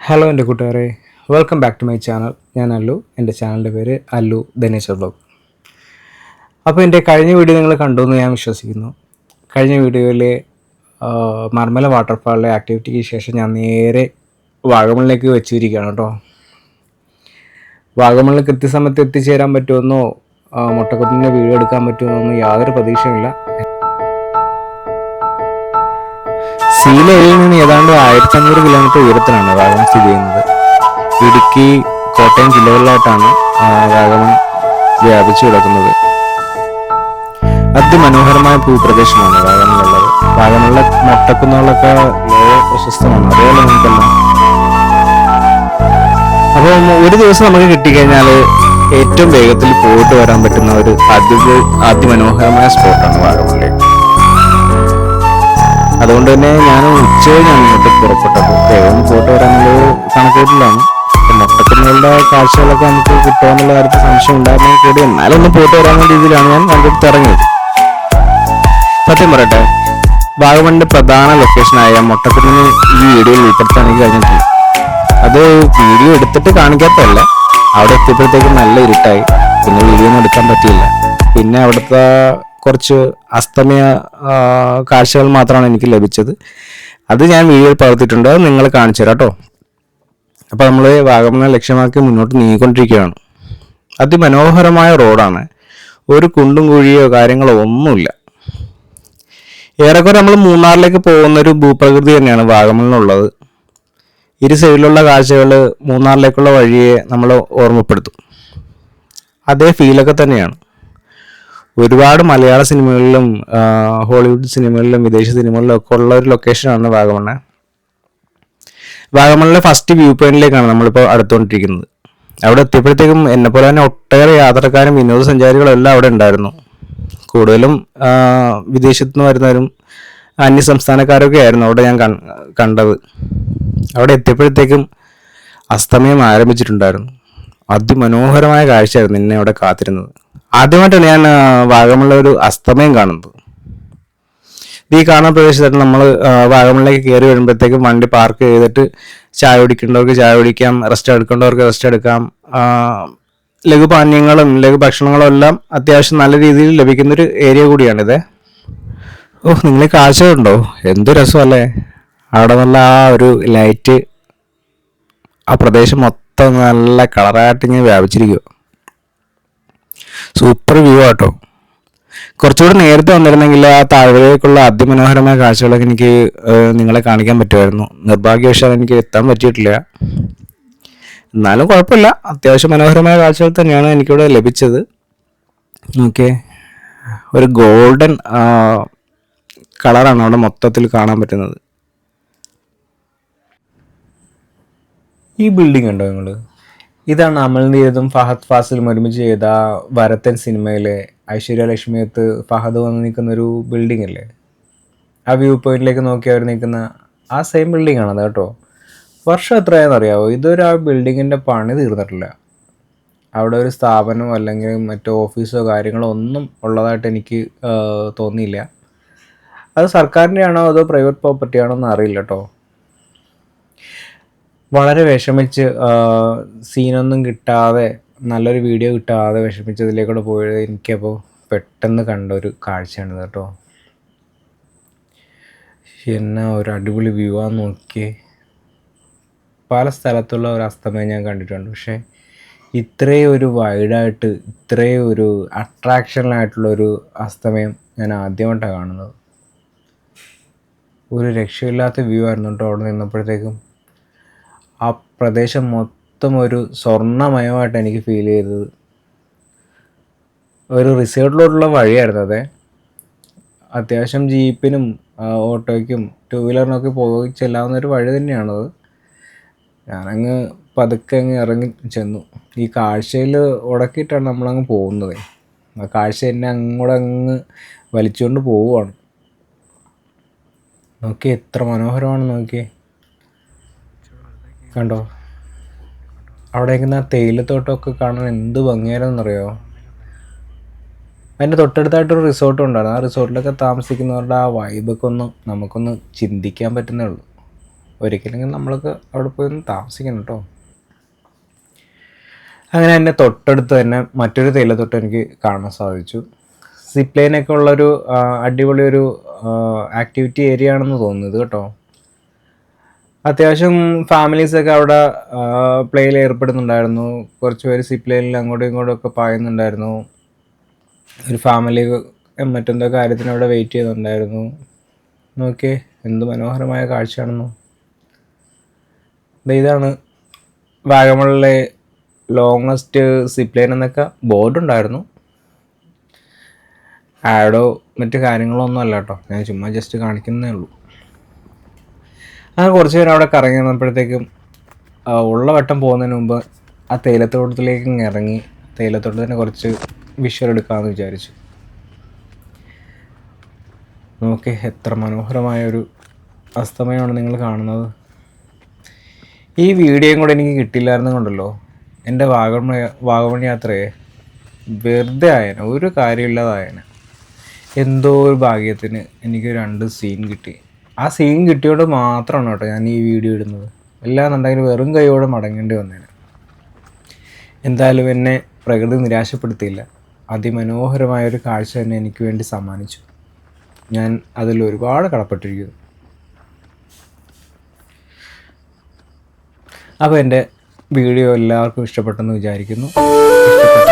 Hello എന്റെ കൂട്ടുകാരെ welcome back to my channel ഞാൻ അല്ലു എന്റെ ചാനലിന്റെ പേര് അല്ലു ധനേശ്വർ ബ്ലോഗ്. അപ്പോൾ എന്റെ കഴിഞ്ഞ വീഡിയോ നിങ്ങൾ കണ്ടു എന്ന് ഞാൻ വിശ്വസിക്കുന്നു. കഴിഞ്ഞ വീഡിയോയിലെ മർമല വാട്ടർഫാളിലെ ആക്ടിവിറ്റിക്ക് ശേഷം ഞാൻ നേരെ വാഗമണിലേക്ക് വെച്ചിരിക്കുകയാണ് കേട്ടോ. വാഗമണിൽ കൃത്യസമയത്ത് എത്തിച്ചേരാൻ പറ്റുമെന്നോ മുട്ടക്കുത്തിന്റെ വീഡിയോ എടുക്കാൻ പറ്റുമെന്നോ യാതൊരു പ്രതീക്ഷയുമില്ല. സീലയിൽ നിന്ന് ഏതാണ്ട് ആയിരത്തി അഞ്ഞൂറ് കിലോമീറ്റർ ഉയരത്തിലാണ് വാഗമൺ സ്ഥിതി ചെയ്യുന്നത്. ഇടുക്കി കോട്ടയം ജില്ലകളിലായിട്ടാണ് വാഗമൺ വ്യാപിച്ചു കിടക്കുന്നത്. അതിമനോഹരമായ ഭൂപ്രദേശമാണ് വാഗമണിലുള്ളത് വാഗമണിലെ മൊട്ടക്കുന്നുകളൊക്കെ വളരെ പ്രശസ്തമാണ്. അതേപോലെ നമുക്കല്ല. അപ്പം ഒരു ദിവസം നമുക്ക് കിട്ടിക്കഴിഞ്ഞാൽ ഏറ്റവും വേഗത്തിൽ പോയിട്ട് വരാൻ പറ്റുന്ന ഒരു അതി അതിമനോഹരമായ സ്പോട്ടാണ് വാഗമണിലേക്ക്. അതുകൊണ്ട് തന്നെ ഞാൻ ഉച്ചകഴിഞ്ഞാണ് ഇങ്ങോട്ട് പുറപ്പെട്ടത്. വേഗം പോയിട്ട് വരാനുള്ളൊരു കണക്കൂട്ടിലാണ്. മൊത്തത്തിലുള്ള കാഴ്ചകളൊക്കെ നമുക്ക് കിട്ടുമെന്നുള്ള കാര്യത്തിൽ സംശയം ഉണ്ടായിരുന്നെങ്കിൽ കൂടി എന്നാലും ഒന്ന് പോയിട്ട് വരാൻ രീതിയിലാണ് ഞാൻ കണ്ടെടുത്ത് ഇറങ്ങിയത് സത്യം പറയട്ടെ വാഗമണിന്റെ പ്രധാന ലൊക്കേഷനായ മൊട്ടക്കുന്നിന് ഈ വീഡിയോയിൽ ഉൾപ്പെടുത്താണ് എനിക്ക് കഴിഞ്ഞിട്ടില്ല. അത് വീഡിയോ എടുത്തിട്ട് കാണിക്കാത്തതല്ല. അവിടെ എത്തിയപ്പോഴത്തേക്കും നല്ല ഇരുട്ടായി. പിന്നെ വീഡിയോ ഒന്നും എടുക്കാൻ പറ്റിയില്ല. പിന്നെ അവിടുത്തെ കുറച്ച് അസ്തമയ കാഴ്ചകൾ മാത്രമാണ് എനിക്ക് ലഭിച്ചത്. അത് ഞാൻ വീഡിയോയിൽ പകർത്തിയിട്ടുണ്ട്. അത് നിങ്ങൾ കാണിച്ചു തരാം കേട്ടോ. അപ്പോൾ നമ്മൾ വാഗമണ്ണ ലക്ഷ്യമാക്കി മുന്നോട്ട് നീങ്ങിക്കൊണ്ടിരിക്കുകയാണ്. അതിമനോഹരമായ റോഡാണ്. ഒരു കുണ്ടും കുഴിയോ കാര്യങ്ങളോ ഒന്നുമില്ല. ഏറെക്കുറെ നമ്മൾ മൂന്നാറിലേക്ക് പോകുന്ന ഒരു ഭൂപ്രകൃതി തന്നെയാണ് വാഗമണിലുള്ളത് ഇരു സൈഡിലുള്ള കാഴ്ചകൾ മൂന്നാറിലേക്കുള്ള വഴിയെ നമ്മൾ ഓർമ്മപ്പെടുത്തും. അതേ ഫീലൊക്കെ തന്നെയാണ്. ഒരുപാട് മലയാള സിനിമകളിലും ഹോളിവുഡ് സിനിമകളിലും വിദേശ സിനിമകളിലും ഒക്കെ ഉള്ള ഒരു ലൊക്കേഷനാണ് വാഗമണ്ണ വാഗമണ്ണിലെ ഫസ്റ്റ് വ്യൂ പോയിന്റിലേക്കാണ് നമ്മളിപ്പോൾ അടുത്തുകൊണ്ടിരിക്കുന്നത്. അവിടെ എത്തിയപ്പോഴത്തേക്കും പോലെ തന്നെ ഒട്ടേറെ യാത്രക്കാരും വിനോദസഞ്ചാരികളും എല്ലാം അവിടെ ഉണ്ടായിരുന്നു. കൂടുതലും വിദേശത്തു നിന്ന് വരുന്നവരും അന്യ സംസ്ഥാനക്കാരൊക്കെ ആയിരുന്നു അവിടെ ഞാൻ കണ്ടത്. അവിടെ എത്തിയപ്പോഴത്തേക്കും അസ്തമയം ആരംഭിച്ചിട്ടുണ്ടായിരുന്നു. അതിമനോഹരമായ കാഴ്ചയായിരുന്നു എന്നെ അവിടെ കാത്തിരുന്നത്. ആദ്യമായിട്ടാണ് ഞാൻ വാഗമണിലെ ഒരു അസ്തമയം കാണുന്നത്. ഈ കാണുന്ന പ്രദേശത്തായിട്ട് നമ്മൾ വാഗമണിലേക്ക് കയറി വരുമ്പോഴത്തേക്കും വണ്ടി പാർക്ക് ചെയ്തിട്ട് ചായ കുടിക്കേണ്ടവർക്ക് ചായ കുടിക്കാം റെസ്റ്റ് എടുക്കേണ്ടവർക്ക് റെസ്റ്റ് എടുക്കാം. ലഘുപാനീയങ്ങളും ലഘു ഭക്ഷണങ്ങളും എല്ലാം അത്യാവശ്യം നല്ല രീതിയിൽ ലഭിക്കുന്ന ഒരു ഏരിയ കൂടിയാണിത്. ഓ നിങ്ങൾ ഈ കാഴ്ച കണ്ടോ എന്ത് രസമല്ലേ? അവിടെ നല്ല ആ ഒരു ലൈറ്റ് ആ പ്രദേശം മൊത്തം നല്ല കളറായിട്ട് ഇങ്ങനെ വ്യാപിച്ചിരിക്കുക സൂപ്പർ വ്യൂ ആട്ടോ. കുറച്ചുകൂടി നേരത്തെ വന്നിരുന്നെങ്കിൽ ആ താഴ്വരയിലേക്കുള്ള അതിമനോഹരമായ കാഴ്ചകളൊക്കെ എനിക്ക് നിങ്ങളെ കാണിക്കാൻ പറ്റുമായിരുന്നു. നിർഭാഗ്യവശാൽ എനിക്ക് എത്താൻ പറ്റിയിട്ടില്ല. എന്നാലും കുഴപ്പമില്ല. അത്യാവശ്യം മനോഹരമായ കാഴ്ചകൾ തന്നെയാണ് എനിക്കിവിടെ ലഭിച്ചത്. ഓക്കെ. ഒരു ഗോൾഡൻ കളറാണ് അവിടെ മൊത്തത്തിൽ കാണാൻ പറ്റുന്നത്. ഈ ബിൽഡിംഗ് ഉണ്ടോ നിങ്ങൾ ഇതാണ് അമൽ നീരതും ഫഹദ് ഫാസിലും ഒരുമിച്ച് ചെയ്ത വരത്തൻ സിനിമയിലെ ഐശ്വര്യ ലക്ഷ്മിയത്ത് ഫഹദ് വന്ന് നിൽക്കുന്ന ഒരു ബിൽഡിംഗ് അല്ലേ ആ വ്യൂ പോയിന്റിലേക്ക് നോക്കി അവർ നിൽക്കുന്ന ആ സെയിം ബിൽഡിംഗ് ആണത് കേട്ടോ. വർഷം എത്രയാണെന്ന് അറിയാവോ? ഇതൊരു ആ ബിൽഡിങ്ങിന്റെ പണി തീർന്നിട്ടില്ല. അവിടെ ഒരു സ്ഥാപനം അല്ലെങ്കിൽ മറ്റോ ഓഫീസോ കാര്യങ്ങളോ ഒന്നും ഉള്ളതായിട്ട് എനിക്ക് തോന്നിയില്ല. അത് സർക്കാരിന്റെ ആണോ അതോ പ്രൈവറ്റ് പ്രോപ്പർട്ടി ആണോ എന്ന് അറിയില്ല കേട്ടോ. വളരെ വിഷമിച്ച് സീനൊന്നും കിട്ടാതെ നല്ലൊരു വീഡിയോ കിട്ടാതെ വിഷമിച്ചതിലേക്കൂടെ പോയത് എനിക്കപ്പോൾ പെട്ടെന്ന് കണ്ട ഒരു കാഴ്ചയാണ് കേട്ടോ. എന്നാ ഒരു അടിപൊളി വ്യൂ ആ നോക്കി പല സ്ഥലത്തുള്ള ഒരു അസ്തമയം ഞാൻ കണ്ടിട്ടുണ്ട്. പക്ഷേ ഇത്രയും ഒരു വൈഡായിട്ട് ഇത്രയും ഒരു അട്രാക്ഷനായിട്ടുള്ളൊരു അസ്തമയം ഞാൻ ആദ്യമായിട്ടാണ് കാണുന്നത്. ഒരു രക്ഷയില്ലാത്ത വ്യൂ ആയിരുന്നു കേട്ടോ അവിടെ നിന്നപ്പോഴത്തേക്കും. ആ പ്രദേശം മൊത്തം ഒരു സ്വർണമയമായിട്ട് എനിക്ക് ഫീൽ ചെയ്തത്. ഒരു റിസോർട്ടിലോട്ടുള്ള വഴിയായിരുന്നു അതെ. അത്യാവശ്യം ജീപ്പിനും ഓട്ടോയ്ക്കും ടൂ വീലറിനൊക്കെ പോയി ചെല്ലാവുന്ന ഒരു വഴി തന്നെയാണത്. ഞാനങ്ങ് പതുക്കെ അങ്ങ് ഇറങ്ങി ചെന്നു. ഈ കാഴ്ചയിൽ ഉടക്കിയിട്ടാണ് നമ്മളങ്ങ് പോകുന്നത്. ആ കാഴ്ച എന്നെ അങ്ങോട്ട് അങ്ങ് വലിച്ചുകൊണ്ട് പോവുകയാണ്. നോക്കി എത്ര മനോഹരമാണ് നോക്കിയേ. കണ്ടോ? അവിടെ ഇരിക്കുന്ന തേയിലത്തോട്ടമൊക്കെ കാണാൻ എന്ത് ഭംഗിയായിരുന്നറിയോ? അതിന്റെ തൊട്ടടുത്തായിട്ടൊരു റിസോർട്ടും ഉണ്ടായിരുന്നു. ആ റിസോർട്ടിലൊക്കെ താമസിക്കുന്നവരുടെ ആ വൈബൊക്കെ ഒന്ന് നമുക്കൊന്ന് ചിന്തിക്കാൻ പറ്റുന്നേ ഉള്ളൂ. ഒരിക്കലെങ്കിലും നമ്മളൊക്കെ അവിടെ പോയി ഒന്ന് താമസിക്കണം കേട്ടോ. അങ്ങനെ എന്റെ തൊട്ടടുത്ത് തന്നെ മറ്റൊരു തേയിലത്തൊട്ട് എനിക്ക് കാണാൻ സാധിച്ചു. സിപ്ലൈനൊക്കെ ഉള്ളൊരു അടിപൊളി ഒരു ആക്ടിവിറ്റി ഏരിയ ആണെന്ന് തോന്നുന്നത് കേട്ടോ. അത്യാവശ്യം ഫാമിലീസ് ഒക്കെ അവിടെ പ്ലേയിൽ ഏർപ്പെടുന്നുണ്ടായിരുന്നു. കുറച്ച് പേര് സിപ്ലൈനിൽ അങ്ങോട്ടും ഇങ്ങോട്ടും ഒക്കെ പായുന്നുണ്ടായിരുന്നു. ഒരു ഫാമിലി മറ്റെന്തോ കാര്യത്തിന് അവിടെ വെയിറ്റ് ചെയ്യുന്നുണ്ടായിരുന്നു. നോക്കിയേ എന്ത് മനോഹരമായ കാഴ്ചയാണെന്നോ. ഇതാണ് വാഗമണിലെ ലോങ്ങസ്റ്റ് സിപ്ലൈൻ എന്നൊക്കെ ബോർഡ് ഉണ്ടായിരുന്നു. ആഡോ മറ്റു കാര്യങ്ങളോ ഒന്നും അല്ല കേട്ടോ. ഞാൻ ചുമ്മാ ജസ്റ്റ് കാണിക്കുന്നേ ഉള്ളൂ. അങ്ങനെ കുറച്ച് നേരം അവിടെ കറങ്ങി വന്നപ്പോഴത്തേക്കും ആ, ഉള്ള വട്ടം പോകുന്നതിന് മുമ്പ് ആ തേയിലത്തോട്ടത്തിലേക്ക് ഇറങ്ങി തേയിലത്തോട്ടത്തിന് കുറച്ച് വിഷ്വൽ എടുക്കാമെന്ന് വിചാരിച്ചു. നോക്കി എത്ര മനോഹരമായ ഒരു അസ്തമയമാണ് നിങ്ങൾ കാണുന്നത്. ഈ വീഡിയോയും കൂടെ എനിക്ക് കിട്ടില്ലായിരുന്നു കൊണ്ടല്ലോ എന്റെ വാഗമൺ വാഗമൺ യാത്രയെ വെറുതെ ആയന ഒരു കാര്യമില്ലാതായന. എന്തോ ഒരു ഭാഗ്യത്തിന് എനിക്ക് രണ്ട് സീൻ കിട്ടി. ആ സീൻ കിട്ടിയോണ്ട് മാത്രമാണ് കേട്ടോ ഞാൻ ഈ വീഡിയോ ഇടുന്നത്. അല്ലാന്നുണ്ടെങ്കിൽ വെറും കൈയോടെ മടങ്ങേണ്ടി വന്നേനെ. എന്തായാലും എന്നെ പ്രകൃതി നിരാശപ്പെടുത്തിയില്ല. അതിമനോഹരമായ ഒരു കാഴ്ച തന്നെ എനിക്ക് വേണ്ടി സമ്മാനിച്ചു. ഞാൻ അതിൽ ഒരുപാട് കടപ്പെട്ടിരിക്കുന്നു. അപ്പോൾ എന്റെ വീഡിയോ എല്ലാവർക്കും ഇഷ്ടപ്പെട്ടെന്ന് വിചാരിക്കുന്നു. ഇഷ്ടപ്പെട്ട